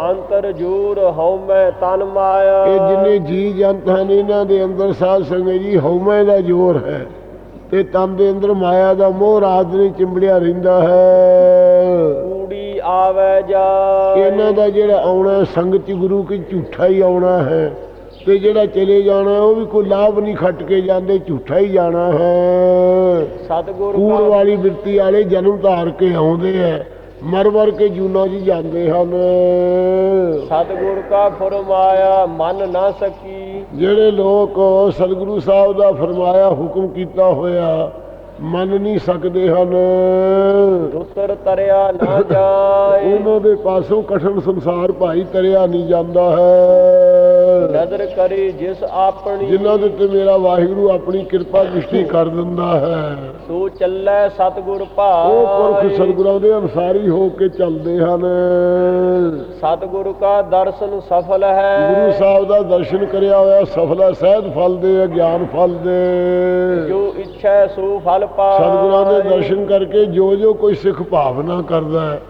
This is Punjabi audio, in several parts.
ਅੰਤਰ ਜੂਰ ਹਉਮੈ ਤਨ ਮਾਇਆ। ਇਹ ਜਿੰਨੇ ਜੀ ਜੰਤ ਹਨ ਇਹਨਾਂ ਦੇ ਅੰਦਰ ਸਾਧ ਸੰਗਤ ਜੀ ਹਉਮੈ ਦਾ ਜ਼ੋਰ ਹੈ ਤੇ ਤਨ ਦੇ ਅੰਦਰ ਮਾਇਆ ਦਾ ਮੋਹ ਰਾਤ ਨੇ ਚਿੰਬੜਿਆ ਰਹਿੰਦਾ ਹੈ। ਕੂੜੀ ਆਵੇ ਜਾ ਇਹਨਾਂ ਦਾ ਜਿਹੜਾ ਆਉਣਾ ਸੰਗਤ ਗੁਰੂ ਕੀ ਝੂਠਾ ਹੀ ਆਉਣਾ ਹੈ ਤੇ ਜਿਹੜਾ ਚਲੇ ਜਾਣਾ ਉਹ ਵੀ ਕੋਈ ਲਾਭ ਨਹੀਂ ਖੱਟ ਕੇ ਜਾਂਦੇ ਝੂਠਾ ਹੀ ਜਾਣਾ ਹੈ। ਸਤਿਗੁਰ ਕੂੜ ਵਾਲੀ ਬਿਰਤੀ ਵਾਲੇ ਜਨਮ ਧਾਰ ਕੇ ਆਉਂਦੇ ਆ ਮਰ ਮਰ ਕੇ ਜੂਨਾ 'ਚ ਜਾਂਦੇ ਹਨ। ਸਤਿਗੁਰ ਕਾ ਫਰਮਾਇਆ ਮਨ ਨਾ ਸਕੀ। ਜਿਹੜੇ ਲੋਕ ਸਤਿਗੁਰੂ ਸਾਹਿਬ ਦਾ ਫਰਮਾਇਆ ਹੁਕਮ ਕੀਤਾ ਹੋਇਆ ਮੰਨ ਨਹੀਂ ਸਕਦੇ ਹਨ। ਉਤਰ ਤਰਿਆ ਨਾ ਜਾਏ। ਉਹਨਾਂ ਦੇ ਪਾਸੋਂ ਕਠਨ ਸੰਸਾਰ ਭਾਈ ਤਰਿਆ ਨਹੀਂ ਜਾਂਦਾ ਹੈ। ਨਦਰ ਕਰੇ ਜਿਸ ਆਪਣੀ ਜਿਨ੍ਹਾਂ ਦੇ ਉੱਤੇ ਮੇਰਾ ਵਾਹਿਗੁਰੂ ਆਪਣੀ ਕਿਰਪਾ ਦ੍ਰਿਸ਼ਟੀ ਕਰ ਦਿੰਦਾ ਹੈ। ਸੋ ਚੱਲੈ ਸਤਿਗੁਰ ਉਹ ਭਾਈ ਪੁਰਖ ਸਤਿਗੁਰਾਂ ਦੇ ਅਨਸਾਰੀ ਹੋ ਕੇ ਚੱਲਦੇ ਹਨ। ਸਤਿਗੁਰ ਕਾ ਦਰਸ਼ਨ ਸਫਲ ਹੈ। ਗੁਰੂ ਸਾਹਿਬ ਦਾ ਦਰਸ਼ਨ ਕਰਿਆ ਹੋਇਆ ਸਫਲਾ ਸਹਿਜ ਫਲ ਦੇ ਗਿਆਨ ਫਲ ਦੇ। ਜੋ ਇੱਛਾ ਸੋ ਫਲ ਪਾਏ। ਸਤਿਗੁਰਾਂ ਦੇ ਦਰਸ਼ਨ ਕਰਕੇ ਜੋ ਜੋ ਕੋਈ ਸਿੱਖ ਭਾਵਨਾ ਕਰਦਾ ਹੈ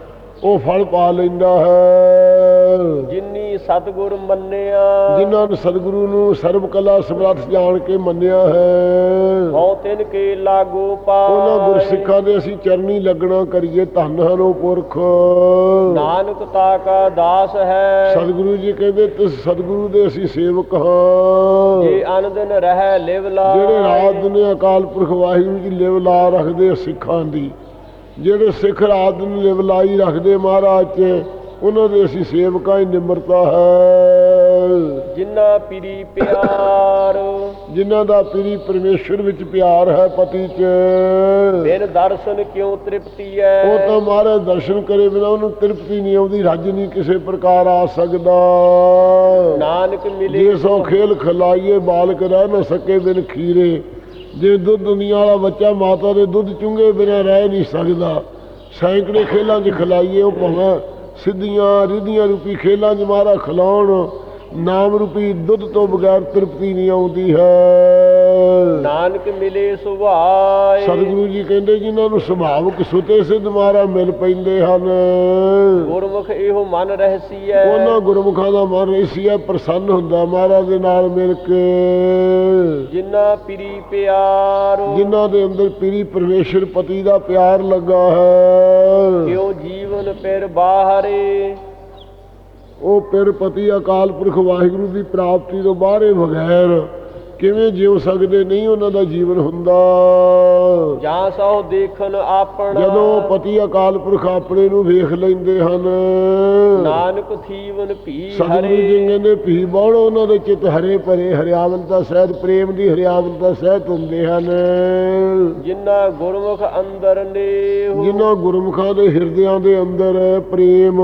ਉਹ ਫਲ ਪਾ ਲੈਂਦਾ ਹੈ। ਜਿਨੀ ਸਤਿਗੁਰ ਮੰਨਿਆ। ਜਿਨ੍ਹਾਂ ਨੂੰ ਸਤਿਗੁਰੂ ਨੂੰ ਸਰਬ ਕਲਾ ਸਮਰੱਥ ਜਾਣ ਕੇ ਮੰਨਿਆ ਹੈ। ਹਉ ਤਿਨ ਕੇ ਲਾਗੂ ਪਾਏ। ਉਹਨਾਂ ਗੁਰਸਿੱਖਾਂ ਦੇ ਅਸੀਂ ਚਰਨੀ ਲੱਗਣਾ ਕਰੀਏ ਧੰਨ ਹਨ ਉਹ ਪੁਰਖ। ਨਾਨਕ ਤਾ ਕਾ ਦਾਸ ਹੈ। ਸਤਿਗੁਰੂ ਜੀ ਕਹਿੰਦੇ ਤੁਸੀਂ ਸਤਿਗੁਰੂ ਦੇ ਅਸੀਂ ਸੇਵਕ ਹਾਂ। ਜੇ ਅਨੰਦਨ ਰਹਿ ਲਿਵ ਲਾ। ਜਿਹੜੇ ਰਾਤ ਦਿਨ ਅਕਾਲ ਪੁਰਖ ਵਾਹਿਗੁਰੂ ਜੀ ਲਿਵ ਲਾ ਰੱਖਦੇ ਸਿੱਖਾਂ ਦੀ। ਜਿਹੜੇ ਸਿੱਖ ਰਾਤ ਦਿਨ ਲਿਵ ਲਾਈ ਰੱਖਦੇ ਮਹਾਰਾਜ ਚ ਉਹਨਾਂ ਦੇ ਅਸੀਂ ਸੇਵਕਾਂ ਦੀ ਨਿਮਰਤਾ ਹੈ। ਜਿਨਾ ਪਿਰੀ ਪਿਆਰ। ਜਿਨ੍ਹਾਂ ਦਾ ਪੀਰੀ ਪਰਮੇਸ਼ਰ ਵਿੱਚ ਪਿਆਰ ਹੈ ਪਤੀ ਚ। ਬਿਨ ਦਰਸ਼ਨ ਕਿਉ ਤ੍ਰਿਪਤੀ ਹੈ ਉਹ ਤਾਂ ਮਹਾਰਾਜ ਦਰਸ਼ਨ ਕਰੇ ਬਿਨਾ ਉਹਨੂੰ ਤ੍ਰਿਪਤੀ ਨਹੀਂ ਆਉਂਦੀ ਰੱਜ ਨਹੀਂ ਕਿਸੇ ਪ੍ਰਕਾਰ ਆ ਸਕਦਾ। ਨਾਨਕ ਮਿਲੇ ਜੇ ਸੋ ਖੇਲ ਖਲਾਈਏ ਬਾਲਕ ਰਹਿ ਨਾ ਸਕੇ ਬਿਨ ਖੀਰੇ। ਜੇ ਦੁੱਧ ਦੁਨੀਆ ਵਾਲਾ ਬੱਚਾ ਮਾਤਾ ਦੇ ਦੁੱਧ ਚੁੰਗੇ ਬਿਨਾਂ ਰਹਿ ਨਹੀਂ ਸਕਦਾ, ਸੈਂਕੜੇ ਖੇਲਾਂ 'ਚ ਖਲਾਈਏ, ਉਹ ਭਾਵੇਂ ਸਿੱਧੀਆਂ ਰਿਧੀਆਂ ਰੂਪੀ ਖੇਲਾਂ 'ਚ ਮਾਰਾ ਖਲਾਉਣ, ਨਾਮ ਰੂਪੀ ਦੁੱਧ ਤੋਂ ਬਗੈਰ ਤ੍ਰਿਪਤੀ ਨਹੀਂ ਆਉਂਦੀ ਹੈ। ਨਾਨਕ ਮਿਲੇ ਸੁਭਾਏ। ਸਤਿਗੁਰੂ ਜੀ ਕਹਿੰਦੇ ਜਿਨ੍ਹਾਂ ਨੂੰ ਸੁਭਾਵਕ ਸੁਤੇ ਸਿੱਧ ਮਾਰਾ ਮਿਲ ਪੈਂਦੇ ਹਨ। ਗੁਰਮੁਖ ਇਹੋ ਮਨ ਰਹਿਸੀ ਹੈ ਉਹਨਾਂ ਗੁਰਮੁਖਾਂ ਦਾ ਮਨ ਇਸੀਆ ਪ੍ਰਸੰਨ ਹੁੰਦਾ ਮਹਾਰਾਜ ਦੇ ਨਾਲ ਮਿਲ ਕੇ। ਜਿਨਾ ਪਿਰੀ ਪਿਆਰ। ਜਿਨ੍ਹਾਂ ਦੇ ਅੰਦਰ ਪੀਰੀ ਪਰਮੇਸ਼ਰ ਪਤੀ ਦਾ ਪਿਆਰ ਲੱਗਾ ਹੈ। ਕਿਉ ਜੀਵਨ ਪਿਰ ਬਾਹਰੇ? ਉਹ ਪਿਰ ਪਤੀ ਅਕਾਲ ਪੁਰਖ ਵਾਹਿਗੁਰੂ ਦੀ ਪ੍ਰਾਪਤੀ ਤੋਂ ਬਾਹਰੇ ਬਗੈਰ। ਕਿਵੇਂ ਜਿਉ ਸਕਦੇ? ਨਹੀਂ ਉਹਨਾਂ ਦਾ ਜੀਵਨ ਹੁੰਦਾ। ਜਾਂ ਸੋ ਦੇਖਨ ਆਪਣਾ। ਜਦੋਂ ਪਤੀ ਅਕਾਲ ਪੁਰਖ ਆਪਣੇ ਨੂੰ ਵੇਖ ਲੈਂਦੇ ਹਨ। ਨਾਨਕ ਥੀਵਨ ਭੀ ਸਤਿਗੁਰੂ ਜੀ ਹਰੇ ਕਹਿੰਦੇ ਭੀ ਬੌੜ ਉਹਨਾਂ ਦੇ ਚਿੱਤ ਹਰੇ ਭਰੇ ਹਰਿਆਵਲਤਾ ਸਹਿਤ ਪ੍ਰੇਮ ਦੀ ਹਰਿਆਵਲਤਾ ਸਹਿਤ ਹੁੰਦੇ ਹਨ। ਜਿਨਾ ਗੁਰਮੁਖ ਅੰਦਰ ਨੇ ਜਿਨ੍ਹਾਂ ਗੁਰਮੁਖਾਂ ਦੇ ਹਿਰਦਿਆਂ ਦੇ ਅੰਦਰ ਪ੍ਰੇਮ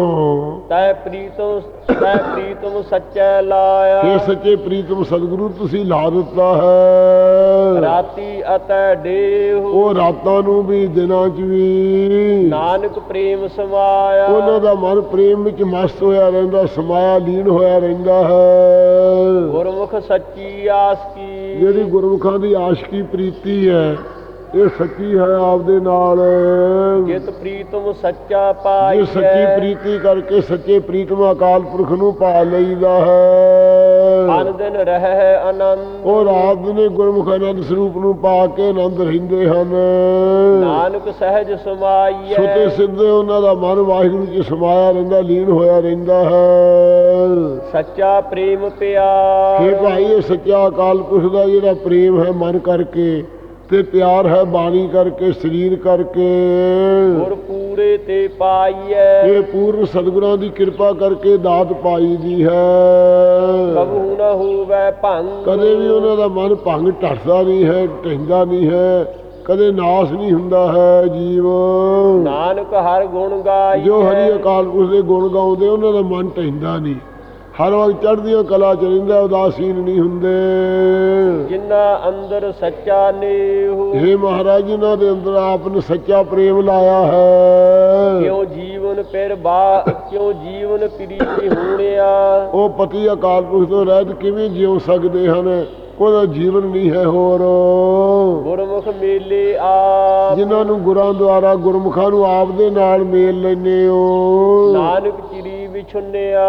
ਤੈ ਪ੍ਰੀਤਮ ਤੈ ਪ੍ਰੀਤਮ ਸੱਚੈ ਲਾਇਆ। ਇਹ ਸੱਚੇ ਪ੍ਰੀਤਮ ਸਤਿਗੁਰੂ ਤੁਸੀਂ ਲਾ ਦਿੱਤਾ। ਹੈ। ਰਾਤੀ ਅਤੈ ਡੇਹੁ। ਉਹ ਰਾਤਾਂ ਨੂੰ ਵੀ ਦਿਨਾਂ 'ਚ ਵੀ। ਨਾਨਕ ਪ੍ਰੇਮ ਸਮਾਇਆ। ਉਹਨਾਂ ਦਾ ਮਨ ਪ੍ਰੇਮ ਵਿੱਚ ਮਸਤ ਹੋਇਆ ਰਹਿੰਦਾ ਸਮਾਇਆ ਲੀਨ ਹੋਇਆ ਰਹਿੰਦਾ ਹੈ। ਗੁਰਮੁਖ ਸੱਚੀ ਆਸ ਕੀ। ਜਿਹੜੀ ਗੁਰਮੁਖਾਂ ਦੀ ਆਸ਼ਕੀ ਪ੍ਰੀਤੀ ਹੈ। ਇਹ ਸੱਚੀ ਹੈ ਆਪਦੇ ਨਾਲ। ਜਿਤ ਪ੍ਰੀਤਮ ਸੱਚਾ ਜੇ ਪਾਈ ਸੱਚੀ ਪ੍ਰੀਤੀ ਕਰਕੇ ਸੱਚੇ ਪ੍ਰੀਤਮ ਅਕਾਲ ਪੁਰਖ ਨੂੰ ਪਾ ਲਈਦਾ ਹੈ। ਅਨ ਦਿਨ ਰਹਿ ਆਨੰਦ। ਉਹ ਰਾਤ ਦਿਨੇ ਗੁਰਮੁਖ ਆਨੰਦ ਸਰੂਪ ਨੂੰ ਪਾ ਕੇ ਆਨੰਦ ਰਹਿੰਦੇ ਹਨ। ਨਾਨਕ ਸਹਿਜ ਸਮਾਈਐ ਸੁਤੇ ਸਿੱਧੇ ਉਹਨਾਂ ਦਾ ਮਨ ਵਾਹਿਗੁਰੂ ਜੀ ਸਮਾਇਆ ਰਹਿੰਦਾ ਲੀਨ ਹੋਇਆ ਰਹਿੰਦਾ ਹੈ। ਸੱਚਾ ਪ੍ਰੇਮ ਪਿਆਰ। ਇਹ ਭਾਈ ਇਹ ਸੱਚਾ ਅਕਾਲ ਪੁਰਖ ਦਾ ਜਿਹੜਾ ਪ੍ਰੇਮ ਹੈ ਮਨ ਕਰਕੇ ਤੇ ਪਿਆਰ ਹੈ ਬਾਣੀ ਕਰਕੇ ਸਰੀਰ ਕਰਕੇ। ਗੁਰ ਪੂਰੇ ਤੇ ਪਾਈਐ। ਇਹ ਪੂਰਨ ਸਤਿਗੁਰਾਂ ਦੀ ਕਿਰਪਾ ਕਰਕੇ ਦਾਤ ਪਾਈ ਦੀ ਹੈ। ਕਬੂ ਨ ਹੋਵੇ ਭੰਗ। ਕਦੇ ਵੀ ਉਹਨਾਂ ਦਾ ਮਨ ਭੰਗ ਟੱਟਦਾ ਨਹੀਂ ਹੈ ਢਹਿੰਦਾ ਨਹੀਂ ਹੈ ਕਦੇ ਨਾਸ ਨਹੀਂ ਹੁੰਦਾ ਹੈ ਜੀਵ। ਨਾਨਕ ਹਰ ਗੁਣ ਗਾਈ ਜੋ ਹਰੀ ਅਕਾਲ ਪੁਰਖ ਦੇ ਗੁਣ ਗਾਉਂਦੇ ਉਹਨਾਂ ਦਾ ਮਨ ਢਹਿੰਦਾ ਨਹੀਂ। ਹਰ ਵਕਤ ਚੜ੍ਹਦੀਆਂ ਕਲਾ ਚ ਰਹਿੰਦਾ ਉਦਾਸੀਨ ਨਹੀਂ ਹੁੰਦੇ। ਜਿਨ੍ਹਾਂ ਅੰਦਰ ਸੱਚਾ ਨੇਹੁ हे ਮਹਾਰਾਜ ਜਿਨ੍ਹਾਂ ਦੇ ਅੰਦਰ ਆਪ ਨੇ ਸੱਚਾ ਪ੍ਰੇਮ ਲਾਇਆ ਹੈ। ਕਿਉ ਜੀਵਨ ਪਿਰ ਬਾ ਕਿਉ ਜੀਵਨ ਪ੍ਰੀਤੀ ਹੋਣਿਆ? ਉਹ ਪਤੀ ਅਕਾਲ ਪੁਰਖ ਤੋਂ ਰਹਿਤ ਕਿਵੇਂ ਜਿਉ ਸਕਦੇ ਹਨ? ਉਹਦਾ ਜੀਵਨ ਨਹੀਂ ਹੈ ਹੋਰ। ਗੁਰਮੁਖ ਮੇਲੇ ਆਪ। ਜਿਨ੍ਹਾਂ ਨੂੰ ਗੁਰਾਂ ਦੁਆਰਾ ਗੁਰਮੁਖਾਂ ਨੂੰ ਆਪ ਦੇ ਨਾਲ ਮੇਲ ਲੈਨੇ ਹੋ। ਨਾਨਕ ਚਿਰੀ ਵਿਛੁੰਨਿਆ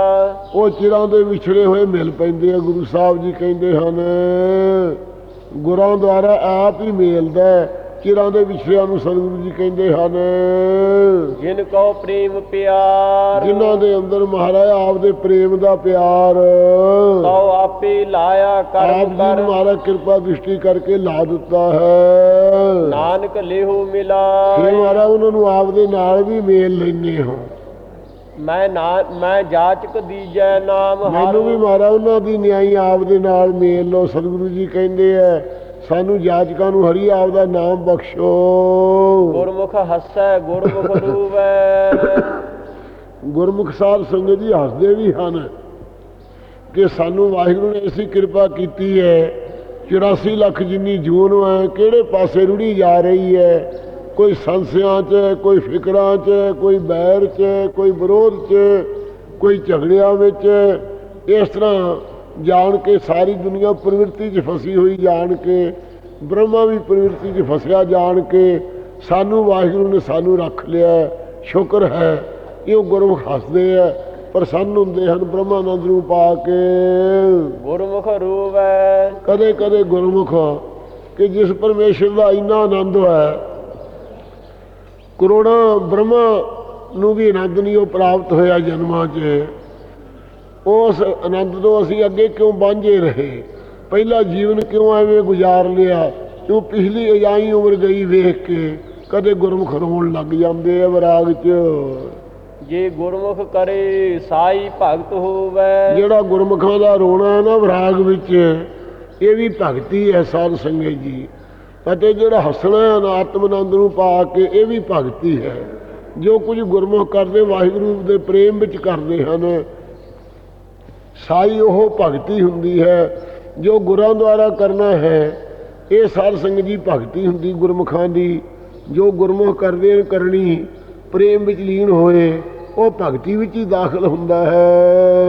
ਉਹ ਚਿਰਾਂ ਦੇ ਵਿਛੜੇ ਹੋਏ ਮਿਲ ਪੈਂਦੇ ਆ ਗੁਰੂ ਸਾਹਿਬ ਜੀ ਕਹਿੰਦੇ ਹਨ ਗੁਰਾਂ ਦੁਆਰਾ ਆਪ ਹੀ ਮੇਲਦਾ। ਚਿਰਾਂ ਦੇ ਵਿਛੜਿਆਂ ਨੂੰ ਸਤਿਗੁਰੂ ਜੀ ਕਹਿੰਦੇ ਹਨ। ਜਿਨ ਕੋ ਪ੍ਰੇਮ ਪਿਆਰ ਜਿਨ੍ਹਾਂ ਦੇ ਅੰਦਰ ਮਹਾਰਾਜ ਆਪ ਦੇ ਪ੍ਰੇਮ ਦਾ ਪਿਆਰ। ਤਉ ਆਪੇ ਲਾਇਆ ਆਪ ਕਰਮ ਜੀ ਕਰ। ਨੂੰ ਮਹਾਰਾਜ ਕਿਰਪਾ ਦ੍ਰਿਸ਼ਟੀ ਕਰਕੇ ਲਾ ਦਿੱਤਾ ਹੈ। ਨਾਨਕ ਲੇਹੂ ਫਿਰ ਮਿਲਾ ਮਹਾਰਾਜ ਉਹਨਾਂ ਨੂੰ ਆਪ ਦੇ ਨਾਲ ਵੀ ਮੇਲ ਲੈਨੇ ਹੋ। ਮੈਂ ਨਾ ਮੈਂ ਜਾਚਕ ਦੀਜੈ ਨਾਮ ਮੈਨੂੰ ਵੀ ਹਰ ਮਹਾਰਾਜ ਉਹਨਾਂ ਦੀ ਨਿਆਈ ਆਪ ਦੇ ਨਾਲ ਮੇਲ ਲੋ ਸਤਿਗੁਰੂ ਜੀ ਕਹਿੰਦੇ ਐ ਸਾਨੂੰ ਜਾਚਕਾਂ ਨੂੰ ਹਰੀ ਆਪ ਦਾ ਨਾਮ ਬਖਸ਼ੋ। ਗੁਰਮੁਖ ਹੱਸੈ ਗੁਰਮੁਖ ਰੂਵੈ। ਗੁਰਮੁਖ ਸਾਹਿਬ ਸੰਗਤ ਜੀ ਹੱਸਦੇ ਵੀ ਹਨ ਕਿ ਸਾਨੂੰ ਵਾਹਿਗੁਰੂ ਨੇ ਐਸੀ ਕਿਰਪਾ ਕੀਤੀ ਹੈ 84 ਲੱਖ ਜਿੰਨੀ ਜੂਨ ਹੈ ਕਿਹੜੇ ਪਾਸੇ ਰੁੜੀ ਜਾ ਰਹੀ ਹੈ ਕੋਈ ਸੰਸਿਆਂ 'ਚ ਕੋਈ ਫਿਕਰਾਂ 'ਚ ਕੋਈ ਬੈਰ 'ਚ ਕੋਈ ਵਿਰੋਧ 'ਚ ਕੋਈ ਝਗੜਿਆਂ ਵਿੱਚ ਇਸ ਤਰ੍ਹਾਂ ਜਾਣ ਕੇ ਸਾਰੀ ਦੁਨੀਆ ਪ੍ਰਵਿਰਤੀ 'ਚ ਫਸੀ ਹੋਈ ਜਾਣ ਕੇ ਬ੍ਰਹਮਾ ਵੀ ਪ੍ਰਵਿਰਤੀ 'ਚ ਫਸਿਆ ਜਾਣ ਕੇ ਸਾਨੂੰ ਵਾਹਿਗੁਰੂ ਨੇ ਸਾਨੂੰ ਰੱਖ ਲਿਆ ਹੈ। ਸ਼ੁਕਰ ਹੈ ਇਹ ਗੁਰਮੁਖ ਹੱਸਦੇ ਆ ਪ੍ਰਸੰਨ ਹੁੰਦੇ ਹਨ ਬ੍ਰਹਮਾਨੰਦ ਨੂੰ ਪਾ ਕੇ ਗੁਰਮੁਖ ਰੂਵੈ ਕਦੇ ਕਦੇ ਗੁਰਮੁਖ ਕਿ ਜਿਸ ਪਰਮੇਸ਼ਰ ਦਾ ਇੰਨਾ ਆਨੰਦ ਹੈ ਕਰੋੜਾਂ ਬ੍ਰਹਮਾ ਨੂੰ ਵੀ ਆਨੰਦ ਨਹੀਂ ਉਹ ਪ੍ਰਾਪਤ ਹੋਇਆ ਜਨਮਾਂ 'ਚ। ਉਸ ਆਨੰਦ ਤੋਂ ਅਸੀਂ ਅੱਗੇ ਕਿਉਂ ਵਾਂਝੇ ਰਹੇ? ਪਹਿਲਾ ਜੀਵਨ ਕਿਉਂ ਐਵੇਂ ਗੁਜ਼ਾਰ ਲਿਆ? ਕਿਉਂ ਪਿਛਲੀ ਅਜਾਈ ਉਮਰ ਗਈ ਵੇਖ ਕੇ? ਕਦੇ ਗੁਰਮੁਖ ਰੋਣ ਲੱਗ ਜਾਂਦੇ ਆ ਵਿਰਾਗ 'ਚ। ਜੇ ਗੁਰਮੁਖ ਕਰੇ ਸਾਈ ਭਗਤ ਹੋਵੈ। ਜਿਹੜਾ ਗੁਰਮੁਖਾਂ ਦਾ ਰੋਣਾ ਹੈ ਨਾ ਵਿਰਾਗ ਵਿੱਚ ਇਹ ਵੀ ਭਗਤੀ ਹੈ ਸਾਧ ਸੰਗਤ ਜੀ। ਅਤੇ ਜਿਹੜਾ ਹੱਸਣਾ ਹੈ ਨਾ, ਆਤਮਨੰਦ ਨੂੰ ਪਾ ਕੇ ਇਹ ਵੀ ਭਗਤੀ ਹੈ। ਜੋ ਕੁਝ ਗੁਰਮੁਖ ਕਰਦੇ, ਵਾਹਿਗੁਰੂ ਦੇ ਪ੍ਰੇਮ ਵਿੱਚ ਕਰਦੇ ਹਨ ਸਾਈ ਉਹ ਭਗਤੀ ਹੁੰਦੀ ਹੈ ਜੋ ਗੁਰਾਂ ਦੁਆਰਾ ਕਰਨਾ ਹੈ। ਇਹ ਸਾਧ ਸੰਗਤ ਜੀ ਭਗਤੀ ਹੁੰਦੀ, ਗੁਰਮੁਖਾਂ ਦੀ, ਜੋ ਗੁਰਮੁਖ ਕਰਦੇ ਹਨ ਕਰਨੀ, ਪ੍ਰੇਮ ਵਿੱਚ ਲੀਨ ਹੋਏ। ਉਹ ਭਗਤੀ ਵਿੱਚ ਹੀ ਦਾਖਲ ਹੁੰਦਾ ਹੈ।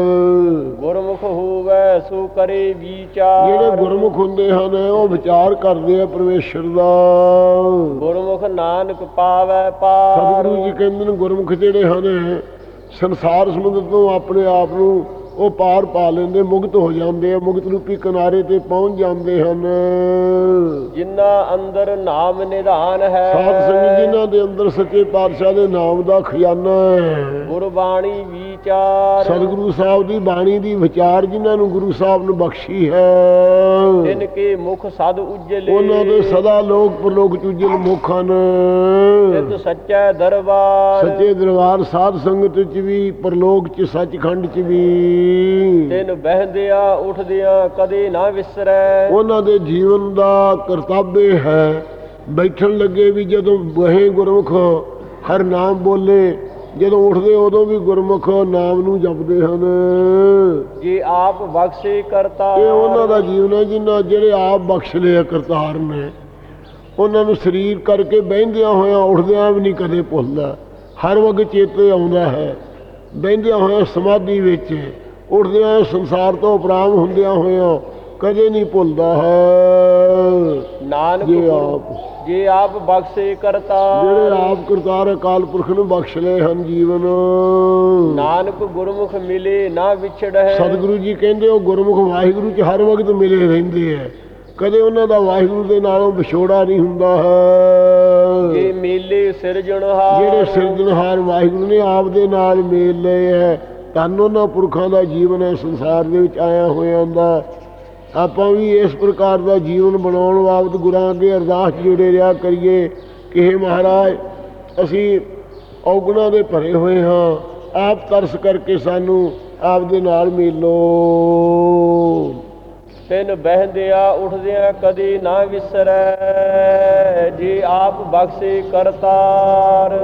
ਗੁਰਮੁਖ ਹੋਵੈ ਸੋ ਕਰੇ ਵਿਚਾਰ। ਜਿਹੜੇ ਗੁਰਮੁਖ ਹੁੰਦੇ ਹਨ ਉਹ ਵਿਚਾਰ ਕਰਦੇ ਆ ਪਰਮੇਸ਼ਰ ਦਾ। ਗੁਰਮੁਖ ਨਾਨਕ ਪਾਵੈ ਪਾਰ। ਸਤਿਗੁਰੂ ਜੀ ਕਹਿੰਦੇ ਨੇ ਗੁਰਮੁਖ ਜਿਹੜੇ ਹਨ ਸੰਸਾਰ ਸਮੁੰਦਰ ਤੋਂ ਆਪਣੇ ਆਪ ਨੂੰ ਉਹ ਪਾਰ ਪਾ ਲੈਂਦੇ ਮੁਕਤ ਹੋ ਜਾਂਦੇ ਆ ਮੁਕਤ ਰੂਪੀ ਕਿਨਾਰੇ ਤੇ ਪਹੁੰਚ ਜਾਂਦੇ ਹਨ। ਜਿਨ੍ਹਾਂ ਅੰਦਰ ਨਾਮ ਨਿਧਾਨ ਹੈ ਸਾਧ ਸੰਗਤ ਜਿਨ੍ਹਾਂ ਦੇ ਅੰਦਰ ਸੱਚੇ ਪਾਤਸ਼ਾਹ ਦੇ ਨਾਮ ਦਾ ਖਜ਼ਾਨਾ ਹੈ। ਗੁਰਬਾਣੀ ਵਿਚਾਰ। ਸਤਿਗੁਰੂ ਸਾਹਿਬ ਦੀ ਬਾਣੀ ਦੀ ਵਿਚਾਰ ਜਿਨ੍ਹਾਂ ਨੂੰ ਗੁਰੂ ਸਾਹਿਬ ਨੇ ਬਖਸ਼ੀ ਹੈ। ਤਿਨ ਕੇ ਮੁਖ ਸਦ ਉਜਲੇ। ਉਹਨਾਂ ਦੇ ਸਦਾ ਲੋਕ ਪਰਲੋਕ ਚ ਉਜਲ ਮੁਖ ਹਨ। ਸੱਚੈ ਦਰਬਾਰ। ਸੱਚੇ ਦਰਬਾਰ ਸਾਧ ਸੰਗਤ ਚ ਵੀ ਪਰਲੋਕ ਚ ਸੱਚਖੰਡ ਚ ਵੀ। ਤਿਨ ਬਹਿੰਦਿਆਂ ਉਠਦਿਆਂ ਕਦੇ ਨਾ ਵਿਸਰੈ। ਉਹਨਾਂ ਦੇ ਜੀਵਨ ਦਾ ਕਰਤੱਵਯ ਹੈ ਬੈਠਣ ਲੱਗੇ ਵੀ ਜਦੋਂ ਬਹੇ ਗੁਰਮੁਖ ਹਰ ਨਾਮ ਬੋਲੇ ਜਦੋਂ ਉੱਠਦੇ ਉਦੋਂ ਵੀ ਗੁਰਮੁਖ ਨਾਮ ਨੂੰ ਜਪਦੇ ਹਨ। ਜੇ ਆਪ ਬਖਸ਼ੇ ਕਰਤਾ ਇਹ ਉਹਨਾਂ ਦਾ ਜੀਵਨ ਹੈ ਜਿਨ੍ਹਾਂ ਜਿਹੜੇ ਆਪ ਬਖਸ਼ ਲਿਆ ਕਰਤਾਰ ਨੇ। ਉਹਨਾਂ ਨੂੰ ਸਰੀਰ ਕਰਕੇ ਬਹਿੰਦਿਆਂ ਹੋਇਆਂ ਉੱਠਦਿਆਂ ਵੀ ਨਹੀਂ ਕਦੇ ਭੁੱਲਦਾ। ਹਰ ਵਕਤ ਚੇਤੇ ਆਉਂਦਾ ਹੈ। ਬਹਿੰਦਿਆਂ ਹੋਇਆਂ ਸਮਾਧੀ ਵਿੱਚ ਉੱਠਦਿਆਂ ਸੰਸਾਰ ਤੋਂ ਉਪਰਾਮ ਹੁੰਦਿਆਂ ਹੋਇਆਂ ਕਦੇ ਨਹੀਂ ਭੁੱਲਦਾ ਹੈ। ਨਾਨਕ ਜੇ ਆਪ- ਜੇ ਆਪ ਬਖਸ਼ੇ ਕਰਤਾ। ਜਿਹੜੇ ਆਪ ਕਰਤਾਰ ਅਕਾਲ ਪੁਰਖ ਨੂੰ ਬਖਸ਼ ਲਏ ਹਨ ਜੀਵਨ। ਨਾਨਕ ਗੁਰਮੁਖ ਮਿਲੇ ਨਾ ਵਿਛੜੈ ਸਤਿਗੁਰੂ ਜੀ ਕਹਿੰਦੇ ਉਹ ਗੁਰਮੁਖ ਵਾਹਿਗੁਰੂ ਚ ਹਰ ਵਕਤ ਮਿਲੇ ਰਹਿੰਦੇ ਐ। ਕਦੇ ਉਹਨਾਂ ਦਾ ਵਾਹਿਗੁਰੂ ਦੇ ਨਾਲੋਂ ਵਿਛੋੜਾ ਨਹੀਂ ਹੁੰਦਾ ਜੇ ਹੈ ਮੇਲੇ ਸਿਰਜਣਹਾਰ ਜਿਹੜੇ ਸਿਰਜਣਹਾਰ ਵਾਹਿਗੁਰੂ ਨੇ ਆਪ ਦੇ ਨਾਲ ਮੇਲ ਲਏ ਹੈ ਧੰਨ ਉਹਨਾਂ ਪੁਰਖਾਂ ਦਾ ਜੀਵਨ ਹੈ ਸੰਸਾਰ ਦੇ ਵਿੱਚ ਆਇਆ ਹੋਇਆਂ ਦਾ ਆਪਾਂ ਵੀ ਇਸ ਪ੍ਰਕਾਰ ਦਾ ਜੀਵਨ ਬਣਾਉਣ ਬਾਬਤ ਗੁਰਾਂ ਅੱਗੇ ਅਰਦਾਸ ਜੁੜੇ ਰਿਹਾ ਕਰੀਏ ਕਿ ਹੇ ਮਹਾਰਾਜ, ਅਸੀਂ ਔਗੁਣਾਂ ਦੇ ਭਰੇ ਹੋਏ ਹਾਂ। ਆਪ ਤਰਸ ਕਰਕੇ ਸਾਨੂੰ ਆਪ ਦੇ ਨਾਲ ਮਿਲੋ। ਤਿੰਨ ਬਹਿੰਦਿਆਂ ਉਠਦਿਆਂ ਕਦੇ ਨਾ ਵਿਸਰੈ, ਜੇ ਆਪ ਬਖਸ਼ੇ ਕਰਤਾਰ।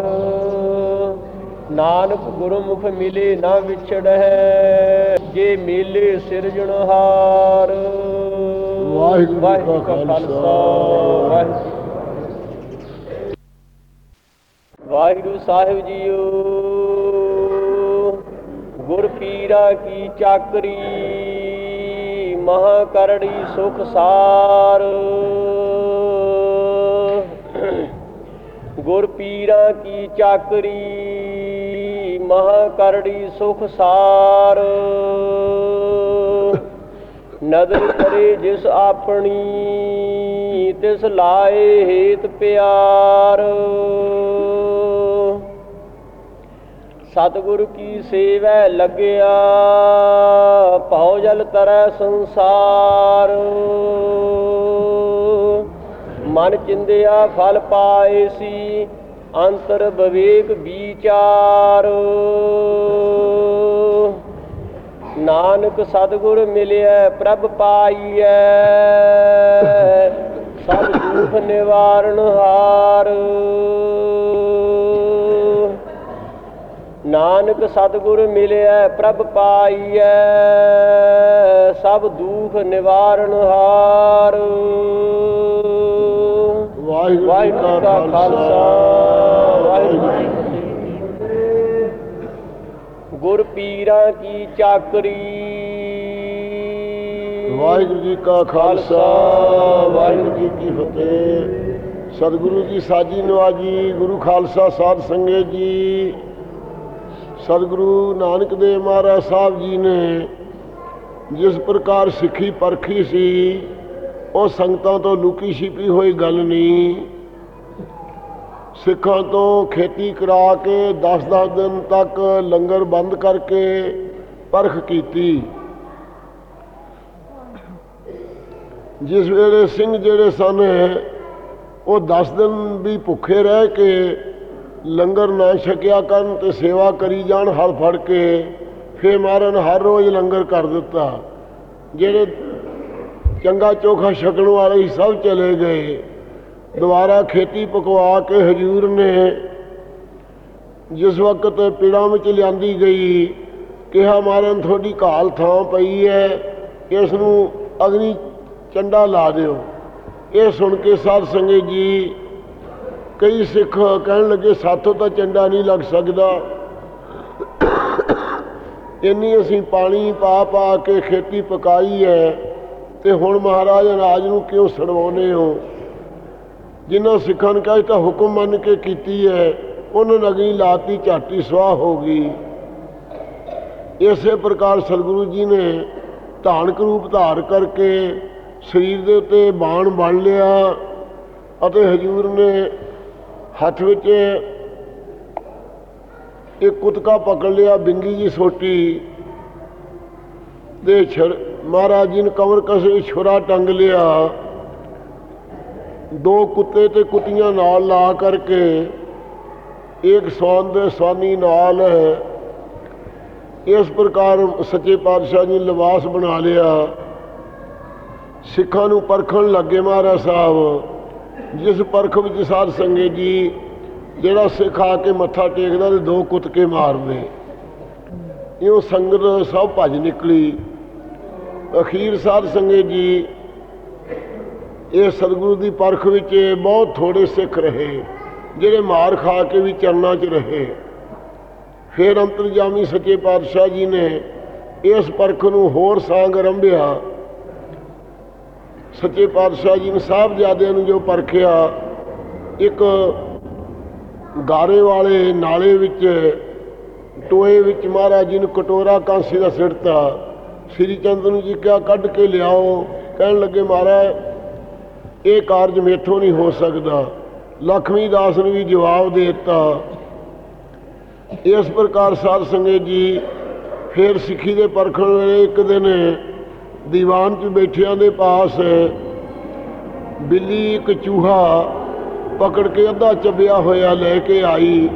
ਨਾਨਕ ਗੁਰਮੁਖ ਮਿਲੇ ਨਾ ਵਿਛੜੈ ਜੇ ਮੇਲੇ ਸਿਰਜਣਹਾਰ ਵਾਹਿਗੁਰੂ ਕਾ ਖਾਲਸਾ। ਵਾਹਿਗੁਰੂ। ਵਾਹਿਗੁਰੂ ਸਾਹਿਬ ਜੀਓ ਗੁਰ ਪੀਰਾ ਕੀ ਚਾਕਰੀ ਮਹਾ ਕਰੜੀ ਸੁਖ ਸਾਰ। ਗੁਰ ਪੀਰਾ ਕੀ ਚਾਕਰੀ ਮਹਾ ਕਰੜੀ ਸੁਖ ਸਾਰ। ਨਦਰ ਕਰੇ ਜਿਸ ਆਪਣੀ, ਤਿਸ ਲਾਏ ਹੇਤ ਪਿਆਰ। ਸਤਿਗੁਰ ਕੀ ਸੇਵੈ ਲੱਗਿਆ, ਭਉ ਜਲ ਤਰੈ ਸੰਸਾਰ। ਮਨ ਚਿੰਦਿਆ ਫਲ ਪਾਏ ਸੀ ਅੰਤਰ ਵਿਵੇਕ ਵਿਚਾਰ। ਨਾਨਕ ਸਤਿਗੁਰ ਮਿਲਿਆ ਪ੍ਰਭ ਪਾਈਐ। ਸਭ ਦੁਖ ਨਿਵਾਰਨ ਹਾਰ। ਨਾਨਕ ਸਤਿਗੁਰ ਮਿਲਿਆ ਪ੍ਰਭ ਪਾਈਐ। ਸਭ ਦੁੱਖ ਨਿਵਾਰਨ ਹਾਰ। ਵਾਹਿਗੁਰੂ ਵਾਹਿਗੁਰੂ ਖਾਲਸਾ ਗੁਰ ਪੀਰਾਂ ਕੀ ਚਾਕਰੀ। ਵਾਹਿਗੁਰੂ ਜੀ ਕਾ ਖਾਲਸਾ ਵਾਹਿਗੁਰੂ ਜੀ ਕੀ ਫਤਿਹ। ਸਤਿਗੁਰੂ ਜੀ ਸਾਜੀ ਨਵਾਜੀ ਗੁਰੂ ਖਾਲਸਾ ਸਾਧ ਸੰਗਤ ਜੀ। ਸਤਿਗੁਰੂ ਨਾਨਕ ਦੇਵ ਮਹਾਰਾਜ ਸਾਹਿਬ ਜੀ ਨੇ ਜਿਸ ਪ੍ਰਕਾਰ ਸਿੱਖੀ ਪਰਖੀ ਸੀ ਉਹ ਸੰਗਤਾਂ ਤੋਂ ਲੁਕੀ ਛਿਪੀ ਹੋਈ ਗੱਲ ਨਹੀਂ। ਸਿੱਖਾਂ ਤੋਂ ਖੇਤੀ ਕਰਾ ਕੇ 10-10 ਦਿਨ ਤੱਕ ਲੰਗਰ ਬੰਦ ਕਰਕੇ ਪਰਖ ਕੀਤੀ। ਜਿਸ ਵੇਲੇ ਸਿੰਘ ਜਿਹੜੇ ਸਨ, ਉਹ 10 ਦਿਨ ਵੀ ਭੁੱਖੇ ਰਹਿ ਕੇ ਲੰਗਰ ਨਾ ਛਕਿਆ ਕਰਨ ਤੇ ਸੇਵਾ ਕਰੀ ਜਾਣ ਹਲ ਫੜ ਕੇ ਫੇ ਮਾਰਨ ਹਰ ਰੋਜ਼ ਲੰਗਰ ਕਰ ਦਿੱਤਾ। ਜਿਹੜੇ ਚੰਗਾ ਚੋਖਾ ਛਕਣ ਵਾਲੇ ਹੀ ਸਭ ਚਲੇ ਗਏ। ਦੁਬਾਰਾ ਖੇਤੀ ਪਕਵਾ ਕੇ ਹਜੂਰ ਨੇ ਜਿਸ ਵਕਤ ਪੀੜਾਂ ਵਿੱਚ ਲਿਆਂਦੀ ਗਈ, ਕਿਹਾ ਮਾਰਨ ਤੁਹਾਡੀ ਘਾਲ ਥਾਂ ਪਈ ਹੈ, ਇਸ ਨੂੰ ਅਗਨੀ ਚੰਡਾ ਲਾ ਦਿਓ। ਇਹ ਸੁਣ ਕੇ ਸਾਧ ਸੰਗਤ ਜੀ ਕਈ ਸਿੱਖ ਕਹਿਣ ਲੱਗੇ, ਸਾਥੋਂ ਤਾਂ ਚੰਡਾ ਨਹੀਂ ਲੱਗ ਸਕਦਾ। ਇੰਨੀ ਅਸੀਂ ਪਾਣੀ ਪਾ ਪਾ ਕੇ ਖੇਤੀ ਪਕਾਈ ਹੈ ਤੇ ਹੁਣ ਮਹਾਰਾਜ ਅਨਾਜ ਨੂੰ ਕਿਉਂ ਸੜਵਾਉਨੇ ਹੋ? ਜਿਨ੍ਹਾਂ ਸਿੱਖਾਂ ਨੇ ਕਿਹਾ ਤਾਂ ਹੁਕਮ ਮੰਨ ਕੇ ਕੀਤੀ ਹੈ, ਉਹਨਾਂ ਨੇ ਅਗਲੀ ਲਾਤੀ ਝਾਟੀ ਸਵਾਹ ਹੋ ਗਈ। ਇਸੇ ਪ੍ਰਕਾਰ ਸਤਿਗੁਰੂ ਜੀ ਨੇ ਧਾਨਕ ਰੂਪ ਧਾਰ ਕਰਕੇ ਸਰੀਰ ਦੇ ਉੱਤੇ ਬਾਣ ਬਣ ਲਿਆ ਅਤੇ ਹਜੂਰ ਨੇ ਹੱਥ ਵਿੱਚ ਇੱਕ ਕੁਤਕਾ ਪਕੜ ਲਿਆ, ਬਿੰਗੀ ਜੀ ਸੋਟੀ ਦੇ ਛੜ ਮਹਾਰਾਜ ਜੀ ਨੇ ਕਮਰ ਕਸੇ ਛੁਰਾ ਟੰਗ ਲਿਆ। ਦੋ ਕੁੱਤੇ ਤੇ ਕੁੱਤੀਆਂ ਨਾਲ ਲਾ ਕਰਕੇ ਇੱਕ ਸੌਨ ਦੇ ਸਵਾਨੀ ਨਾਲ ਇਸ ਪ੍ਰਕਾਰ ਸੱਚੇ ਪਾਤਸ਼ਾਹ ਜੀ ਲਿਵਾਸ ਬਣਾ ਲਿਆ। ਸਿੱਖਾਂ ਨੂੰ ਪਰਖਣ ਲੱਗੇ ਮਹਾਰਾਜ ਸਾਹਿਬ, ਜਿਸ ਪਰਖ ਵਿੱਚ ਸਾਧ ਸੰਗਤ ਜੀ ਜਿਹੜਾ ਸਿੱਖ ਆ ਕੇ ਮੱਥਾ ਟੇਕਦਾ ਤੇ ਦੋ ਕੁੱਤਕੇ ਮਾਰਦੇ। ਇਉਂ ਸੰਗਤ ਸਭ ਭੱਜ ਨਿਕਲੀ। ਅਖੀਰ ਸਾਹਿਬ ਸੰਗਤ ਜੀ, ਇਹ ਸਤਿਗੁਰੂ ਦੀ ਪਰਖ ਵਿੱਚ ਬਹੁਤ ਥੋੜੇ ਸਿੱਖ ਰਹੇ, ਜਿਹੜੇ ਮਾਰ ਖਾ ਕੇ ਵੀ ਚਰਨਾਂ 'ਚ ਰਹੇ। ਫਿਰ ਅੰਤਰਜਾਮੀ ਸੱਚੇ ਪਾਤਸ਼ਾਹ ਜੀ ਨੇ ਇਸ ਪਰਖ ਨੂੰ ਹੋਰ ਸਾਂਗ ਰੰਭਿਆ। ਸੱਚੇ ਪਾਤਸ਼ਾਹ ਜੀ ਨੇ ਸਾਹਿਬਜ਼ਾਦਿਆਂ ਨੂੰ ਜੋ ਪਰਖਿਆ, ਇੱਕ ਗਾਰੇ ਵਾਲੇ ਨਾਲੇ ਵਿੱਚ, ਟੋਏ ਵਿੱਚ ਮਹਾਰਾਜ ਜੀ ਨੂੰ ਕਟੋਰਾ ਕਾਂਸੀ ਦਾ ਸਿੱਟਤਾ ਸ੍ਰੀ ਚੰਦ ਨੂੰ ਜੀ ਕਿਹਾ, ਕੱਢ ਕੇ ਲਿਆਓ। ਕਹਿਣ ਲੱਗੇ, ਮਹਾਰਾਜ, ਇਹ ਕਾਰਜ ਮੇਠੋਂ ਨਹੀਂ ਹੋ ਸਕਦਾ। ਲਖਮੀ ਦਾਸ ਨੂੰ ਵੀ ਜਵਾਬ ਦੇ ਦਿੱਤਾ। ਇਸ ਪ੍ਰਕਾਰ ਸਾਧ ਸੰਗਤ ਜੀ ਫਿਰ ਸਿੱਖੀ ਦੇ ਪਰਖਣ ਵੇਲੇ ਇੱਕ ਦਿਨ ਦੀਵਾਨ 'ਚ ਬੈਠਿਆਂ ਦੇ ਪਾਸ ਬਿੱਲੀ ਇੱਕ ਚੂਹਾ ਪਕੜ ਕੇ ਅੱਧਾ ਚੱਬਿਆ ਹੋਇਆ ਲੈ ਕੇ ਆਈ।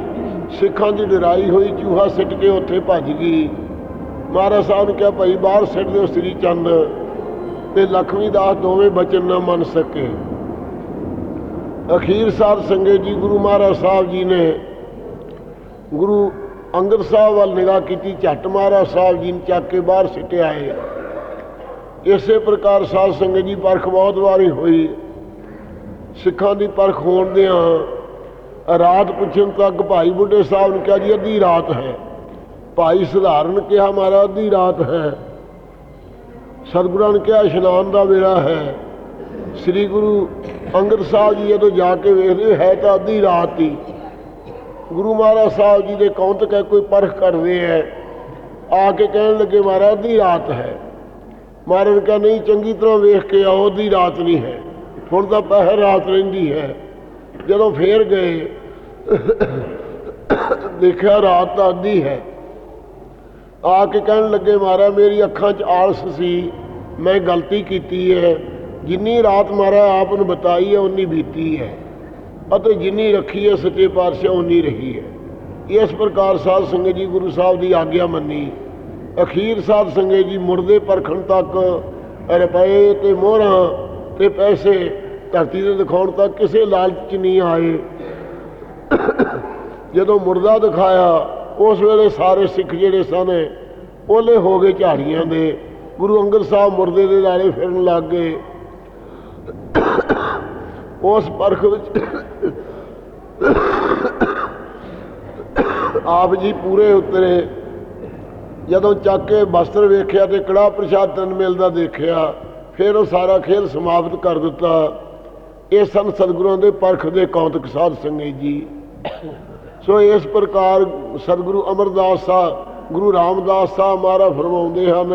ਸਿੱਖਾਂ ਦੀ ਡਰਾਈ ਹੋਈ, ਚੂਹਾ ਸਿੱਟ ਕੇ ਉੱਥੇ ਭੱਜ ਗਈ। ਮਹਾਰਾਜ ਸਾਹਿਬ ਨੇ ਕਿਹਾ ਭਾਈ ਬਾਹਰ ਸਿੱਟ ਦਿਓ ਸ੍ਰੀ ਚੰਦ ਤੇ ਲਖਮੀ ਦਾਸ ਦੋਵੇਂ ਬਚਨ ਨਾ ਮੰਨ ਸਕੇ। ਅਖੀਰ ਸਾਧ ਸੰਗਤ ਜੀ ਗੁਰੂ ਮਹਾਰਾਜ ਸਾਹਿਬ ਜੀ ਨੇ ਗੁਰੂ ਅੰਗਦ ਸਾਹਿਬ ਵੱਲ ਨਿਗਾਹ ਕੀਤੀ, ਝੱਟ ਮਹਾਰਾਜ ਸਾਹਿਬ ਜੀ ਨੇ ਚੱਕ ਕੇ ਬਾਹਰ ਸਿੱਟਿਆ ਹੈ ਇਸੇ ਪ੍ਰਕਾਰ ਸਾਧ ਸੰਗਤ ਜੀ ਪਰਖ ਬਹੁਤ ਵਾਰੀ ਹੋਈ। ਸਿੱਖਾਂ ਦੀ ਪਰਖ ਹੋਣ ਦੇ ਦਿਆਂ ਰਾਤ ਪੁੱਛਣ ਤੱਕ ਭਾਈ ਬੁੱਢੇ ਸਾਹਿਬ ਨੇ ਕਿਹਾ ਜੀ, ਅੱਧੀ ਰਾਤ ਹੈ। ਭਾਈ ਸਧਾਰਨ ਕਿਹਾ ਮਹਾਰਾਜ ਅੱਧੀ ਰਾਤ ਹੈ। ਸਤਿਗੁਰਾਂ ਨੇ ਕਿਹਾ ਇਸ਼ਨਾਨ ਦਾ ਵੇਲਾ ਹੈ। ਸ੍ਰੀ ਗੁਰੂ ਅੰਗਦ ਸਾਹਿਬ ਜੀ ਜਦੋਂ ਜਾ ਕੇ ਵੇਖਦੇ ਹੈ ਤਾਂ ਅੱਧੀ ਰਾਤ ਹੀ। ਗੁਰੂ ਮਹਾਰਾਜ ਸਾਹਿਬ ਜੀ ਦੇ ਕੌਂਤਕ ਹੈ, ਕੋਈ ਪਰਖ ਕਰਦੇ ਹੈ। ਆ ਕੇ ਕਹਿਣ ਲੱਗੇ, ਮਹਾਰਾਜ ਦੀ ਰਾਤ ਹੈ। ਮਹਾਰਾਜ ਕਹਾ, ਨਹੀਂ, ਚੰਗੀ ਤਰ੍ਹਾਂ ਵੇਖ ਕੇ ਆਓ ਦੀ ਰਾਤ ਨਹੀਂ ਹੈ। ਹੁਣ ਤਾਂ ਪਹਿਰ ਰਾਤ ਰਹਿੰਦੀ ਹੈ। ਜਦੋਂ ਫੇਰ ਗਏ, ਦੇਖਿਆ ਰਾਤ ਤਾਂ ਅੱਧੀ ਹੈ। ਆ ਕੇ ਕਹਿਣ ਲੱਗੇ, ਮਹਾਰਾਜ, ਮੇਰੀ ਅੱਖਾਂ 'ਚ ਆਲਸ ਸੀ। ਮੈਂ ਗਲਤੀ ਕੀਤੀ ਹੈ। ਜਿੰਨੀ ਰਾਤ ਮਹਾਰਾਜ ਆਪ ਨੂੰ ਬਤਾਈ ਹੈ ਉਨੀ ਬੀਤੀ ਹੈ। ਅਤੇ ਜਿੰਨੀ ਰੱਖੀ ਹੈ ਸੱਚੇ ਪਾਤਸ਼ਾਹ ਉਨੀ ਰਹੀ ਹੈ। ਇਸ ਪ੍ਰਕਾਰ ਸਾਧ ਸੰਗਤ ਜੀ ਗੁਰੂ ਸਾਹਿਬ ਦੀ ਆਗਿਆ ਮੰਨੀ। ਅਖੀਰ ਸਾਧ ਸੰਗਤ ਜੀ ਮੁਰਦੇ ਪਰਖਣ ਤੱਕ ਰੁਪਏ ਤੇ ਮੋਹਰਾਂ ਤੇ ਪੈਸੇ ਧਰਤੀ ਤੇ ਦਿਖਾਉਣ ਤੱਕ ਕਿਸੇ ਲਾਲਚ 'ਚ ਨਹੀਂ ਆਏ। ਜਦੋਂ ਮੁਰਦਾ ਦਿਖਾਇਆ ਉਸ ਵੇਲੇ ਸਾਰੇ ਸਿੱਖ ਜਿਹੜੇ ਸਨ ਓਲੇ ਹੋ ਗਏ ਝਾੜੀਆਂ ਦੇ। ਗੁਰੂ ਅੰਗਦ ਸਾਹਿਬ ਮੁਰਦੇ ਦੇ ਨਾਲੇ ਫਿਰਨ ਲੱਗ ਗਏ। ਉਸ ਪਰਖ ਵਿੱਚ ਆਪ ਜੀ ਪੂਰੇ ਉਤਰੇ। ਜਦੋਂ ਚੱਕ ਕੇ ਬਸਤਰ ਵੇਖਿਆ ਤੇ ਕੜਾ ਪ੍ਰਸ਼ਾਦ ਤਨ ਮਿਲਦਾ ਦੇਖਿਆ, ਫਿਰ ਉਹ ਸਾਰਾ ਖੇਲ ਸਮਾਪਤ ਕਰ ਦਿੱਤਾ। ਇਹ ਸਨ ਸਤਿਗੁਰਾਂ ਦੇ ਪਰਖ ਦੇ ਕੌਤਕ ਸਾਧ ਸੰਗਤ ਜੀ। ਸੋ ਇਸ ਪ੍ਰਕਾਰ ਸਤਿਗੁਰੂ ਅਮਰਦਾਸ ਸਾਹਿਬ ਗੁਰੂ ਰਾਮਦਾਸ ਸਾਹਿਬ ਮਹਾਰਾ ਫਰਮਾਉਂਦੇ ਹਨ